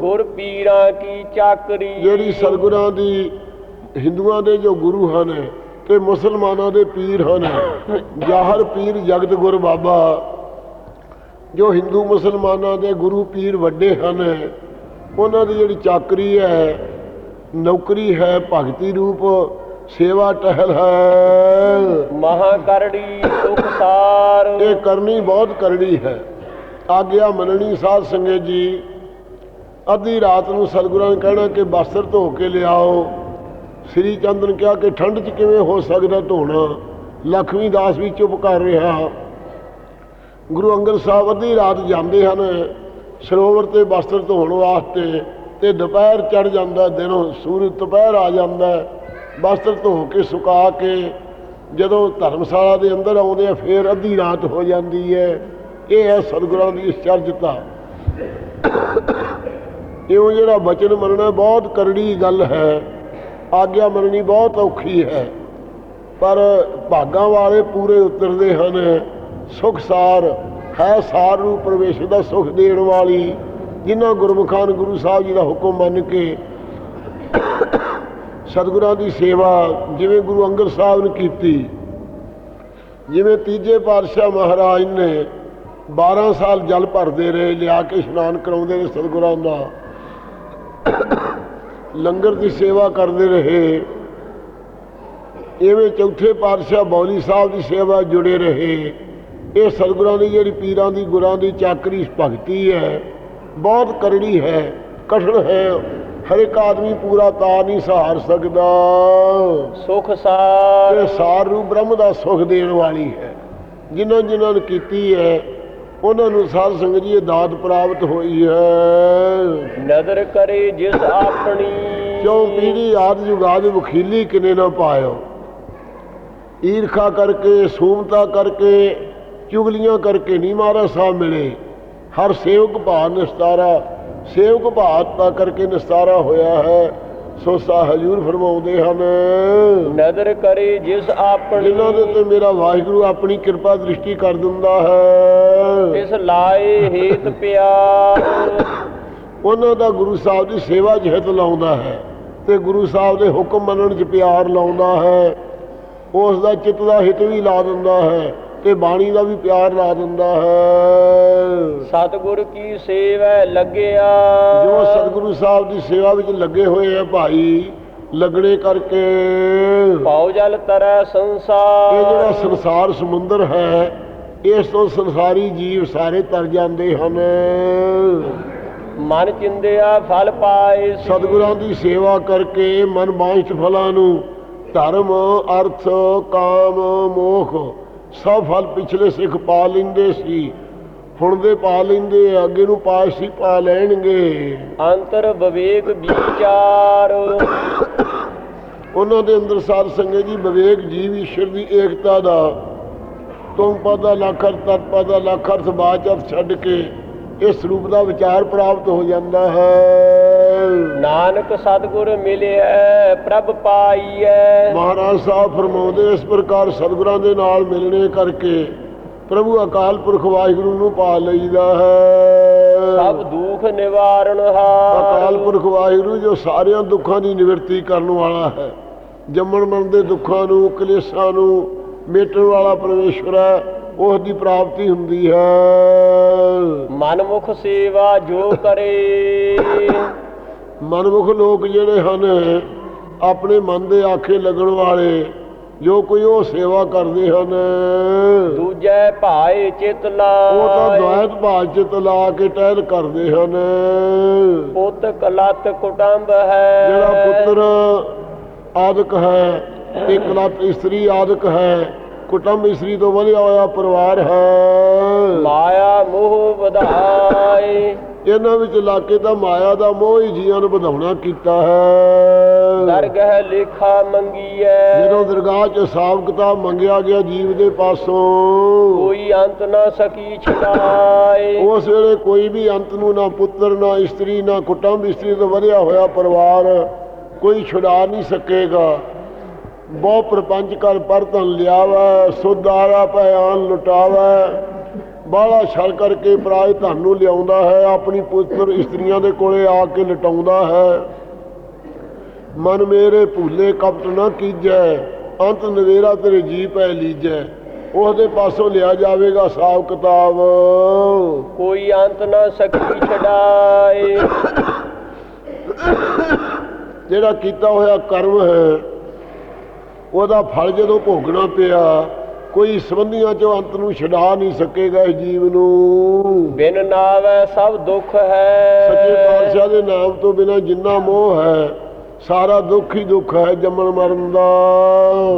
ਗੁਰ ਪੀਰਾਂ ਕੀ ਚਾਕਰੀ। ਜਿਹੜੀ ਸਤਿਗੁਰਾਂ ਦੀ ਹਿੰਦੂਆਂ ਦੇ ਜੋ ਗੁਰੂ ਹਨ ਤੇ ਮੁਸਲਮਾਨਾਂ ਦੇ ਪੀਰ ਹਨ ਜਾਹਰ ਪੀਰ ਜਗਤ ਗੁਰ ਬਾਬਾ ਜੋ ਹਿੰਦੂ ਮੁਸਲਮਾਨਾਂ ਦੇ ਗੁਰੂ ਪੀਰ ਵੱਡੇ ਹਨ ਉਹਨਾਂ ਦੀ ਜਿਹੜੀ ਚਾਕਰੀ ਹੈ ਨੌਕਰੀ ਹੈ ਭਗਤੀ ਰੂਪ ਸੇਵਾ ਟਹਿਲ ਹੈ। ਮਹਾ ਕਰੜੀ ਸੁਖ ਸਾਰ ਇਹ ਕਰਨੀ ਬਹੁਤ ਕਰੜੀ ਹੈ। ਆਗਿਆ ਮੰਨਣੀ ਸਾਧ ਸੰਗਤ ਜੀ। ਅੱਧੀ ਰਾਤ ਨੂੰ ਸਤਿਗੁਰਾਂ ਨੇ ਕਹਿਣਾ ਕਿ ਬਸਤਰ ਧੋ ਕੇ ਲਿਆਓ। ਸ੍ਰੀ ਚੰਦ ਨੇ ਕਿਹਾ ਕਿ ਠੰਡ 'ਚ ਕਿਵੇਂ ਹੋ ਸਕਦਾ ਧੋਣਾ? ਲਖਮੀ ਦਾਸ ਵੀ ਚੁੱਪ ਕਰ ਰਿਹਾ। ਗੁਰੂ ਅੰਗਦ ਸਾਹਿਬ ਅੱਧੀ ਰਾਤ ਜਾਂਦੇ ਹਨ। ਸਰੋਵਰ ਤੇ ਬਸਤਰ ਧੋਣ ਵਾਸਤੇ ਤੇ ਦੁਪਹਿਰ ਚੜ ਜਾਂਦਾ ਦਿਨੋਂ ਸੂਰਜ ਦੁਪਹਿਰ ਆ ਜਾਂਦਾ ਵਸਤਰ ਧੋ ਕੇ, ਸੁਕਾ ਕੇ, ਜਦੋਂ ਧਰਮਸ਼ਾਲਾ ਦੇ ਅੰਦਰ ਆਉਂਦੇ ਆ, ਫੇਰ ਅੱਧੀ ਰਾਤ ਹੋ ਜਾਂਦੀ ਹੈ। ਇਹ ਹੈ ਸਤਿਗੁਰਾਂ ਦੀ ਚਰਜਤਾ ਇਉਂ ਜਿਹੜਾ ਬਚਨ ਮੰਨਣਾ ਬਹੁਤ ਕਰੜੀ ਗੱਲ ਹੈ। ਆਗਿਆ ਮੰਨਣੀ ਬਹੁਤ ਔਖੀ ਹੈ। ਪਰ ਭਾਗਾਂ ਵਾਲੇ ਪੂਰੇ ਉਤਰਦੇ ਹਨ। ਸੁਖ ਸਾਰ ਹੈ ਸਾਰ ਨੂੰ ਪ੍ਰਵੇਸ਼ ਦਾ ਸੁਖ ਦੇਣ ਵਾਲੀ। ਜਿਨ੍ਹਾਂ ਗੁਰਮੁਖਾਂ ਗੁਰੂ ਸਾਹਿਬ ਜੀ ਦਾ ਹੁਕਮ ਮੰਨ ਕੇ ਸਤਿਗੁਰਾਂ ਦੀ ਸੇਵਾ ਜਿਵੇਂ ਗੁਰੂ ਅੰਗਦ ਸਾਹਿਬ ਨੇ ਕੀਤੀ, ਜਿਵੇਂ ਤੀਜੇ ਪਾਤਸ਼ਾਹ ਮਹਾਰਾਜ ਨੇ 12 ਸਾਲ ਜਲ ਭਰਦੇ ਰਹੇ, ਲਿਆ ਕੇ ਇਸ਼ਨਾਨ ਕਰਾਉਂਦੇ ਰਹੇ ਸਤਿਗੁਰਾਂ ਦਾ, ਲੰਗਰ ਦੀ ਸੇਵਾ ਕਰਦੇ ਰਹੇ, ਇਵੇਂ ਚੌਥੇ ਪਾਤਸ਼ਾਹ ਬੌਲੀ ਸਾਹਿਬ ਦੀ ਸੇਵਾ ਜੁੜੇ ਰਹੇ, ਇਹ ਸਤਿਗੁਰਾਂ ਦੀ ਜਿਹੜੀ ਪੀਰਾਂ ਦੀ, ਗੁਰਾਂ ਦੀ ਚਾਕਰੀ ਭਗਤੀ ਹੈ, ਬਹੁਤ ਕਰੜੀ ਹੈ, ਕਠਿਨ ਹੈ ਹਰ ਇੱਕ ਆਦਮੀ ਪੂਰਾ ਤਾਂ ਨਹੀਂ ਸਹਾਰ ਸਕਦਾ। ਸੁਖ ਸਾਰ। ਇਹ ਸਾਰ ਨੂੰ ਬ੍ਰਹਮ ਦਾ ਸੁਖ ਦੇਣ ਵਾਲੀ ਹੈ। ਜਿਨ੍ਹਾਂ ਜਿਨ੍ਹਾਂ ਨੇ ਕੀਤੀ ਹੈ ਉਹਨਾਂ ਨੂੰ ਸਾਧ ਸੰਗਤ ਜੀ ਇਹ ਦਾਤ ਪ੍ਰਾਪਤ ਹੋਈ ਹੈ। ਨਦਰ ਕਰੇ ਜਿਸ ਆਪਣੀ। ਕਿਉਂ ਪੀੜੀ ਆਦ ਜੁਗਾਦ ਵਖੀਲੀ ਕਿਨੇ ਨਾ ਪਾਇਓ। ਈਰਖਾ ਕਰਕੇ ਸੂਮਤਾ ਕਰਕੇ ਚੁਗਲੀਆਂ ਕਰਕੇ ਨਹੀਂ ਮਹਾਰਾਜ ਸਾਹਿਬ ਮਿਲੇ। ਹਰ ਸੇਵਕ ਭਾਅ ਨਿਸਤਾਰਾ ਸੇਵਕ ਭਾਅ ਕਰਕੇ ਨਿਸਤਾਰਾ ਹੋਇਆ ਹੈ ਸੋ ਸਾ ਹਜੂਰ ਫਰਮਾਉਂਦੇ ਹਨ ਨਦਰ ਕਰੇ ਜਿਸ ਆਪਣੀ ਜਿਨ੍ਹਾਂ ਦੇ ਤੇ ਮੇਰਾ ਵਾਹਿਗੁਰੂ ਆਪਣੀ ਕਿਰਪਾ ਦ੍ਰਿਸ਼ਟੀ ਕਰ ਦਿੰਦਾ ਹੈ। ਤਿਸ ਲਾਏ ਹੇਤ ਪਿਆਰ। ਉਹਨਾਂ ਦਾ ਗੁਰੂ ਸਾਹਿਬ ਦੀ ਸੇਵਾ 'ਚ ਹਿੱਤ ਲਾਉਂਦਾ ਹੈ ਤੇ ਗੁਰੂ ਸਾਹਿਬ ਦੇ ਹੁਕਮ ਮੰਨਣ 'ਚ ਪਿਆਰ ਲਾਉਂਦਾ ਹੈ। ਉਸ ਦਾ ਚਿੱਤ ਦਾ ਹਿੱਤ ਵੀ ਲਾ ਦਿੰਦਾ ਹੈ। ਤੇ ਬਾਣੀ ਦਾ ਵੀ ਪਿਆਰ ਲਾ ਦਿੰਦਾ ਹੈ। ਸਤਿਗੁਰ ਕੀ ਸੇਵੈ ਲੱਗਿਆ। ਜੋ ਸਤਿਗੁਰੂ ਸਾਹਿਬ ਦੀ ਸੇਵਾ ਵਿੱਚ ਲੱਗੇ ਹੋਏ ਆ ਭਾਈ ਲੱਗਣੇ ਕਰਕੇ। ਪਾਉ ਜਲ ਤਰੈ ਇਹ ਸੰਸਾਰ ਜਿਹੜਾ ਸੰਸਾਰ ਸਮੁੰਦਰ ਹੈ ਇਸ ਤੋਂ ਸੰਸਾਰੀ ਜੀਵ ਸਾਰੇ ਤਰ ਜਾਂਦੇ ਹਨ। ਮਨ ਚਿੰਦਿਆ ਫਲ ਪਾਏ। ਸਤਿਗੁਰਾਂ ਦੀ ਸੇਵਾ ਕਰਕੇ ਮਨ ਬਾਂਝਤ ਫਲਾਂ ਨੂੰ ਧਰਮ ਅਰਥ ਕਾਮ ਮੋਖ ਸਭ ਫਲ ਪਿਛਲੇ ਸਿੱਖ ਪਾ ਲੈਂਦੇ ਸੀ। ਹੁਣ ਦੇ ਪਾ ਲੈਂਦੇ ਅੱਗੇ ਨੂੰ ਪਾਸ਼ੀ ਪਾ ਲੈਣਗੇ। ਅੰਤਰ ਵਿਵੇਕ ਵਿਚਾਰ। ਉਹਨਾਂ ਦੇ ਅੰਦਰ ਸਾਧ ਸੰਗਤ ਜੀ ਵਿਵੇਕ ਜੀਵ ਈਸ਼ਵਰ ਦੀ ਏਕਤਾ ਦਾ। ਤੁਮ ਪਦਾ ਲੱਖ ਅਰਥ ਤਤ ਪਦਾ ਲੱਖ ਅਰਥ ਬਾਚ ਅਰਥ ਛੱਡ ਕੇ ਇਸ ਰੂਪ ਦਾ ਵਿਚਾਰ ਪ੍ਰਾਪਤ ਹੋ ਜਾਂਦਾ ਹੈ। ਨਾਨਕ ਸਤਿਗੁਰ ਮਿਲਿਆ ਪ੍ਰਭ ਪਾਈਐ। ਮਹਾਰਾਜ ਸਾਹਿਬ ਫਰਮਾਉਂਦੇ ਇਸ ਪ੍ਰਕਾਰ ਸਤਿਗੁਰਾਂ ਦੇ ਨਾਲ ਮਿਲਣੇ ਕਰਕੇ ਪ੍ਰਭੂ ਅਕਾਲ ਪੁਰਖ ਵਾਹਿਗੁਰੂ ਨੂੰ ਪਾ ਲਈਦਾ ਸਭ ਹੈ ਦੁਖ ਨਿਵਾਰਨ ਅਕਾਲ ਹਾਰ ਪੁਰਖ ਵਾਹਿਗੁਰੂ ਜੋ ਸਾਰਿਆਂ ਦੁੱਖਾਂ ਦੀ ਨਿਵਰਤੀ ਕਰਨ ਵਾਲਾ ਹੈ। ਜੰਮਣ ਮਰਨ ਦੇ ਦੁੱਖਾਂ ਨੂੰ ਕਲੇਸ਼ਾਂ ਨੂੰ ਮੇਟਣ ਵਾਲਾ ਪਰਮੇਸ਼ਵਰ ਹੈ ਉਸ ਦੀ ਪ੍ਰਾਪਤੀ ਹੁੰਦੀ ਹੈ। ਮਨਮੁਖ ਸੇਵਾ ਜੋ ਕਰੇ। ਮਨਮੁਖ ਲੋਕ ਜਿਹੜੇ ਹਨ ਆਪਣੇ ਮਨ ਦੇ ਆਖੇ ਲੱਗਣ ਵਾਲੇ ਜੋ ਕੋਈ ਉਹ ਸੇਵਾ ਕਰਦੇ ਹਨ। ਦੂਜੈ ਭਾਏ ਚਿਤ ਉਹ ਤਾਂ ਦੁਆਇਤ ਭਾਜ ਚ ਲਾ ਕੇ ਟਹਿਲ ਕਰਦੇ ਹਨ। ਪੁੱਤ ਕਲਤ ਕੁਟੰਬ ਜਿਹੜਾ ਹੈ ਪੁੱਤਰ ਆਦਿਕ ਹੈ ਇੱਕ ਲੱਤ ਇਸਤਰੀ ਆਦਿਕ ਹੈ ਕੁਟੰਬ ਇਸਤਰੀ ਤੋਂ ਵਧਿਆ ਹੋਇਆ ਪਰਿਵਾਰ ਹੈ। ਮਾਇਆ ਮੋਹ ਵਧਾਏ। ਇਹਨਾਂ ਵਿੱਚ ਲਾਕੇ ਤਾਂ ਮਾਇਆ ਦਾ ਮੋਹ ਹੀ ਜੀਵਨ ਨੂੰ ਵਧਾਉਣਾ ਕੀਤਾ ਹੈ। ਦਰਗਹਿ ਲੇਖਾ ਮੰਗੀਐ। ਜਦੋਂ ਦਰਗਾਹ 'ਚ ਹਿਸਾਬ ਕਿਤਾਬ ਮੰਗਿਆ ਗਿਆ ਜੀਵ ਦੇ ਪਾਸੋਂ ਕੋਈ ਅੰਤ ਨਾ ਸਕੀ ਛਡਾਏ। ਉਸ ਵੇਲੇ ਕੋਈ ਵੀ ਅੰਤ ਨੂੰ ਨਾ ਪੁੱਤਰ ਨਾ ਇਸਤਰੀ ਨਾ ਕੁਟੰਬ ਇਸਤਰੀ ਤੋਂ ਵਧਿਆ ਹੋਇਆ ਪਰਿਵਾਰ ਕੋਈ ਛੁਡਾ ਨਹੀਂ ਸਕੇਗਾ। ਬਹੁ ਪ੍ਰਪੰਚ ਕਰ ਪਰਤਨ ਲਿਆਵੈ ਸੁਦਾਰਾ ਪਿਆਨ ਲੁਟਾਵੈ। ਬਾਹਲਾ ਛਲ ਕਰਕੇ ਪਰਾਏ ਧਨ ਨੂੰ ਲਿਆਉਂਦਾ ਹੈ ਆਪਣੀ ਪੁੱਤਰ ਇਸਤਰੀਆਂ ਦੇ ਕੋਲੇ ਆ ਕੇ ਲਟਾਉਂਦਾ ਹੈ। ਮਨ ਮੇਰੇ ਭੂਲੇ ਕਪਟ ਨਾ ਕੀਜੈ ਅੰਤ ਨਵੇਰਾ ਤੇਰੇ ਜੀ ਪੈ ਲੀਜੈ। ਉਸ ਦੇ ਪਾਸੋਂ ਲਿਆ ਜਾਵੇਗਾ ਹਿਸਾਬ ਕਿਤਾਬ। ਕੋਈ ਅੰਤ ਨਾ ਸਕੀ ਛਡਾਏ। ਜਿਹੜਾ ਕੀਤਾ ਹੋਇਆ ਕਰਮ ਹੈ ਉਹਦਾ ਫਲ ਜਦੋਂ ਭੋਗਣਾ ਪਿਆ ਕੋਈ ਸੰਬੰਧੀਆਂ ਚੋਂ ਅੰਤ ਨੂੰ ਛਡਾ ਨਹੀਂ ਸਕੇਗਾ ਇਸ ਜੀਵ ਨੂੰ। ਬਿਨ ਨਾਵੈ ਸਭ ਦੁੱਖ ਸੱਚੇ ਹੈ ਪਾਤਸ਼ਾਹ ਦੇ ਨਾਮ ਤੋਂ ਬਿਨਾ ਜਿੰਨਾ ਮੋਹ ਹੈ ਸਾਰਾ ਦੁੱਖ ਹੀ ਦੁੱਖ ਹੈ ਜੰਮਣ ਮਰਨ ਦਾ।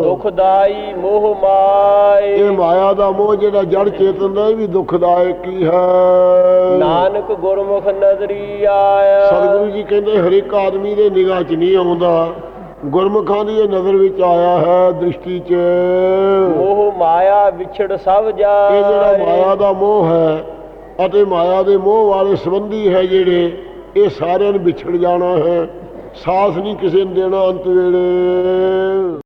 ਦੁਖਦਾਈ ਮੋਹ ਮਾਏ। ਇਹ ਮਾਇਆ ਦਾ ਮੋਹ ਜਿਹੜਾ ਜੜ ਚੇਤਨ ਦਾ ਇਹ ਵੀ ਦੁਖਦਾਇਕ ਹੀ ਹੈ। ਨਾਨਕ ਗੁਰਮੁਖ ਨਜ਼ਰੀ ਆਇਆ। ਸਤਿਗੁਰੂ ਜੀ ਕਹਿੰਦੇ ਹਰ ਇੱਕ ਆਦਮੀ ਦੇ ਨਿਗਾਹ 'ਚ ਨਹੀਂ ਆਉਂਦਾ। ਗੁਰਮੁਖਾਂ ਦੀ ਇਹ ਨਜ਼ਰ ਵਿੱਚ ਆਇਆ ਹੈ ਦ੍ਰਿਸ਼ਟੀ 'ਚ। ਮੋਹ ਮਾਇਆ ਵਿਛੜ ਸਭ ਇਹ ਜਿਹੜਾ ਜਾਏ। ਮਾਇਆ ਦਾ ਮੋਹ ਹੈ ਅਤੇ ਮਾਇਆ ਦੇ ਮੋਹ ਵਾਲੇ ਸੰਬੰਧੀ ਹੈ ਜਿਹੜੇ ਇਹ ਸਾਰਿਆਂ ਨੂੰ ਵਿਛੜ ਜਾਣਾ ਹੈ। ਸਾਥ ਨਹੀਂ ਕਿਸੇ ਨੂੰ ਦੇਣਾ ਅੰਤ ਵੇਲੇ।